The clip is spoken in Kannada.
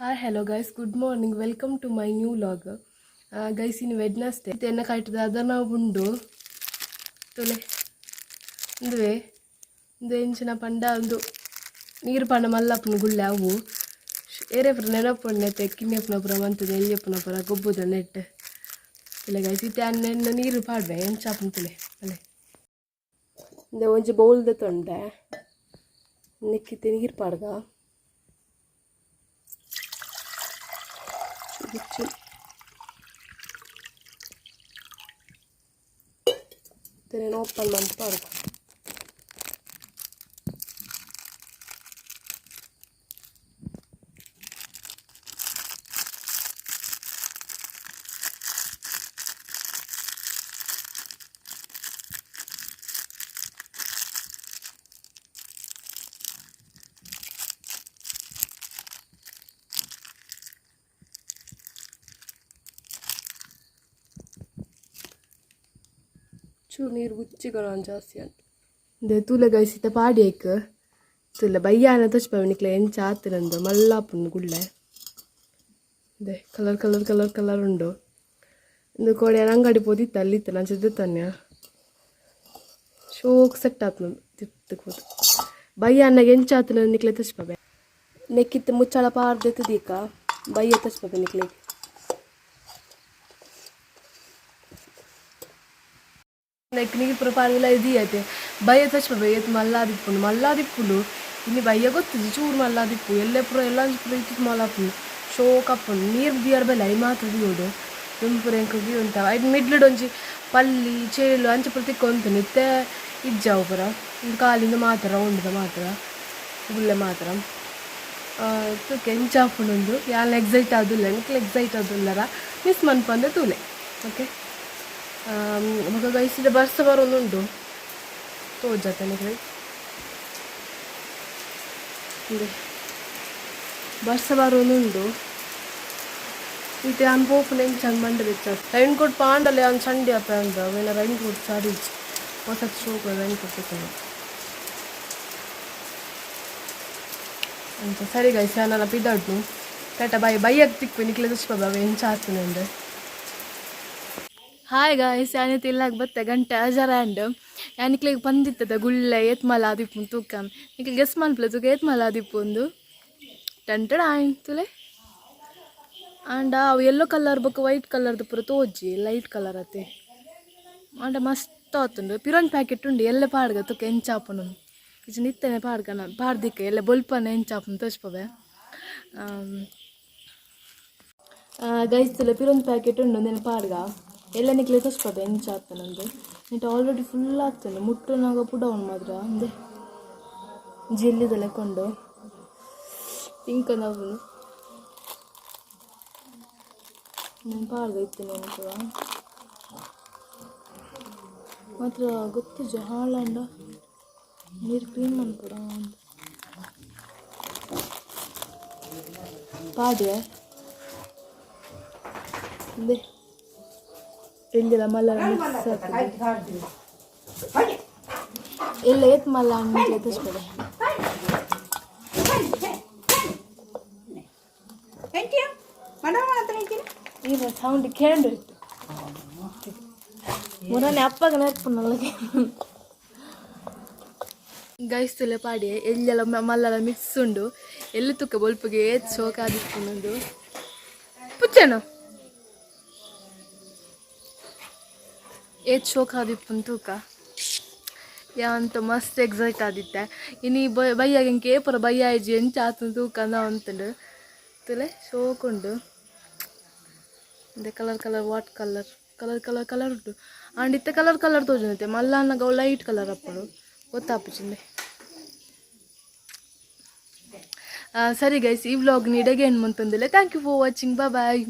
Hi hello guys good morning welcome to my new vlog guys in Wednesday ತೆನ್ನ ಕಾಯ್ತದ ಅದನ್ನು ಉಂಡು ತೊಲೆ ಇಂದುವೆ ಇಂದು ಎಂಚಿನ ಪಂಡ ಒಂದು ನೀರು ಪಂಡ ಮಲ್ಲಪ್ಪನ ಗುಳ್ಳೆ ಅವು ಏರೆಪುರ ನೆನಪುಣ್ಣೆ ತೆಕ್ಕಿನೆಪ್ಪನ ಪುರ ಮಂತದ ಎಲ್ಲಿಯಪ್ಪನಪುರ ಗೊಬ್ಬುದ ನೆಟ್ ತುಲೆ ಗೈಸ್ ಇತ್ತೆ ಅನ್ನ ನೀರು ಪಾಡ್ವೆ ಎಂಚಾಪನ ತುಲೆ ಅಲೆ ಒಂಜಿ ಬೌಲ್ದ ತೊಂಡೆ ನೆಕ್ಕಿತ್ತೆ ನೀರು ಪಾಡ್ದ ಬಿಚ್ಚು வந்துருச்சு தெரியணும் ஓப்பன் பண்ணிட்டு இருக்கும். ನೀರು ಗುಚ್ಚಿಗಳು ಜಾಸ್ತಿ ಅಂತ ದೆ ತೂಲೆ ಗೈಸಿತ ಪಾಡಿಯಕ್ ತುಲ್ಲ ಬಯ್ಯಾನ ತಚ್ಪವನಿಕ್ಲ ಎಂಚ ಆತಿರಂದು ಮಲ್ಲಾಪುನ್ ಗುಳ್ಳೆ ದೆ ಕಲರ್ ಕಲರ್ ಕಲರ್ ಕಲರ್ ಉಂಡು ಇಂದು ಕೋಡೆ ಅಂಗಡಿ ಪೋದಿತ್ತ ಅಲ್ಲಿತ್ತ ನಾನು ಸಿದ್ಧತನ್ಯ ಶೋಕ್ ಸೆಟ್ ಆತ್ ನಂದು ತಿತ್ತಕ್ಕೆ ಹೋದು ಬಯ್ಯಾನಾಗ ಎಂಚ ಆತನ ನಿಕ್ಲೆ ತಚ್ಪಬೆ ನೆಕ್ಕಿತ್ತ ಮುಚ್ಚಾಳ ಪಾರ್ದೆತ್ತದೀಕ ಬಯ್ಯ ತಚ್ಪಬೆ ನಿಕ್ಲೆಗೆ లైక్ నీకు ఇప్పుడు పరుగుల ఇది అయితే బయ్య తెచ్చిపోయి ఎత్తు మళ్ళా దిప్పుడు మళ్ళా దిప్పుడు ఇన్ని బయ్య ಗೊತ್ತಿದ್ದು ಚೂರು ಮಲ್ಲ ದಿಪ್ಪು ಎಲ್ಲೆಪ್ರು ಎಲ್ಲ ದಿಪ್ಪು ಇತ್ತು ಮಲ್ಲಪ್ಪು ಶೋ ಕಪ್ಪು ನೀರು ದಿಯರ್ ಬೆಲೆ ಐ ಮಾತ್ರ ದಿಯೋಡು ದುಂಪುರ ಎಂಕಿ ಉಂಟಾವ ಐದು ಮಿಡ್ಲಿಡ್ ಒಂಜಿ ಪಲ್ಲಿ ಚೇಳು ಅಂಚಪುರ ತಿಕ್ಕೊಂತು ನಿತ್ತೆ ಇಜ್ಜಾವು ಪುರ ಕಾಲಿಂದ ಮಾತ್ರ ಉಂಡದ ಮಾತ್ರ ಗುಳ್ಳೆ ಮಾತ್ರ ತುಕ್ಕೆ ಎಂಚಾಪುನೊಂದು ಯಾನ್ ಎಕ್ಸೈಟ್ ಆದಿಲ್ಲ ನಿಕ್ಲೆ ಎಕ್ಸೈಟ್ ಆದಿಲ್ಲರ ಮಿಸ್ ಮನ್ಪಂದೆ ತೂಲೆ ಓಕೆ ಮಗ ಗೈಸಿದ ಬರ್ಸ ಬರೋನುಂಟು ತೋಜಾತ ನಿಮಗೆ ಬರ್ಸ ಬರೋನುಂಡು ಇತ್ತೆ ಅನ್ ಹೆಂಗೆ ಚಂದ ಮಂಡ ಬೆಚ್ಚ ರೈನ್ ಕೋಟ್ ಪಾಂಡಲೆ ಅವ್ನು ಚಂಡಿ ಅಪ್ಪ ಅಂದ ಅವೇನ ರೈನ್ ಕೋಟ್ ಸಾರಿ ಹೊಸ ಶೋಕ್ ರೈನ್ ಕೋಟ್ ತಗೊಂಡು ಅಂತ ಸರಿ ಗೈಸ್ ನಾನು ಪಿದಾಡ್ನು ಕಟ್ಟ ಬಾಯಿ ಬೈಯಕ್ಕೆ ತಿಕ್ಕು ನಿಕ್ಲೆ ದುಷ್ಪ ಬಾಬಾ ಎಂಚ ಹಾಯ್ ಗಾಯ್ಸ್ ಯಾನಿತ್ ಇಲ್ಲಾಗ ಬತ್ತೆ ಗಂಟೆ ಅಜಾರ ಆ್ಯಂಡ್ ಯಾನಿಕ್ಲಿಗೆ ಬಂದಿತ್ತದ ಗುಳ್ಳೆ ಏತ್ಮಲ ಆದಿಪ್ಪು ತೂಕ ನಿಕ್ಲಿ ಗೆಸ್ ಮನ್ಪ್ಲೆ ತೂಕ ಏತ್ ಮಲ ಆದಿಪ್ಪು ಒಂದು ಟಂಟಡ ಆಯ್ತುಲೆ ಆಂಡ ಅವು ಕಲರ್ ಬೊಕ್ಕ ವೈಟ್ ಕಲರ್ದ ಪೂರ ತೋಜಿ ಲೈಟ್ ಕಲರ್ ಅತ್ತೆ ಆಂಡ ಮಸ್ತ್ ಆತುಂಡು ಪಿರೊಂದು ಪ್ಯಾಕೆಟ್ ಉಂಡು ಎಲ್ಲ ಪಾಡ್ಗ ತುಕ ಎಂಚಾಪನು ಇಜಿ ನಿತ್ತನೆ ಪಾಡ್ಗನ ಪಾಡ್ದಿಕ್ಕೆ ಎಲ್ಲ ಬೊಲ್ಪನ ಎಂಚಾಪನು ತೋಚ್ಪವೆ ಗೈಸ್ ತುಲೆ ಪಿರೊಂದು ಪ್ಯಾಕೆಟ್ ಉಂಡು ನೆನ ಎಲ್ಲ ನಿಕ್ಲೆ ತೋಚ್ಪವೆ ಎಂಚಾತನಂದು ನೀಟ್ ಆಲ್ರೆಡಿ ಫುಲ್ ಆಗ್ತಾನೆ, ಮುಟ್ಟನಾಗ ಪುಡ ಅವ್ನು ಮಾತ್ರ, ಅಂದೆ. ಜೆಲ್ಲಿದ ಲೆಕ್ಕೊಂಡು ಪಿಂಕ್ ನಾವು ನಾನು ಪಾಡ್ಗ ಇತ್ತೇನೆ ಅನ್ಕುವ ಮಾತ್ರ ಗೊತ್ತು ಜಹಾಳಂಡ ನೀರು ಕ್ಲೀನ್ ಮಾಡ್ಕೊಡ ಪಾಡ್ಯ? ಅಂದೆ. ಎಲ್ಲಿಲ್ಲ ಮಲ್ಲ ಮಿಕ್ಸ್ ಆಗ್ತದೆ ಎಲ್ಲ ಏತ್ ಮಲ್ಲ ಹಣ್ಣಿಗೆ ಎತ್ತಿಸ್ಬೇಡ ಈಗ ಸೌಂಡ್ ಕೇಂದ್ರ ಇತ್ತು ಮೊನ್ನೆ ಅಪ್ಪಗ ನೆನಪುನಲ್ಲ ಗೈಸ್ತಲೆ ಪಾಡಿ ಎಲ್ಲೆಲ್ಲ ಮ- ಮಲ್ಲೆಲ್ಲ ಮಿಕ್ಸ್ ಉಂಡು ಎಲ್ಲಿ ತುಕ್ಕ ಬೊಲ್ಪಿಗೆ ಏತ್ ಶೋಕ ಆದಿಪ್ಪುನೊಂದು ಪುಚ್ಚನ ಏತ್ ಶೋಕ ಆದಿಪ್ಪುನ್ ತೂಕ. ಯಾಂತ ಮಸ್ತ್ ಎಕ್ಸೈಟ್ ಆದಿತ್ತೆ. ಇನಿ ಬೈ ಬಯ್ಯಾಗ ಇಂಕೆ ಪುರ ಬಯ್ಯ ಇಜ್ಜಿ ಎಂಚ ಆತನ ತೂಕ ಅಂದ ಅಂತಂಡು. ತುಲೆ ಶೋಕ್ ಉಂಡು. Colour colour what colour colour colour colour ಉಂಟು. ಆಂಡ್ ಇತ್ತೆ ಕಲರ್ ಕಲರ್ ತೋಜುನತ್ತೆ ಗೌ ಲೈಟ್ ಕಲರ್ ಅಪ್ಪಳು ಗೊತ್ತಾಪುಚಿಂದೆ ಸರಿ ಗೈಸ್ ಈ ವ್ಲಾಗ್ ನೀಡಗೆ ಏನು ಮಂತಂದಿಲ್ಲ. Thank you for watching bye bye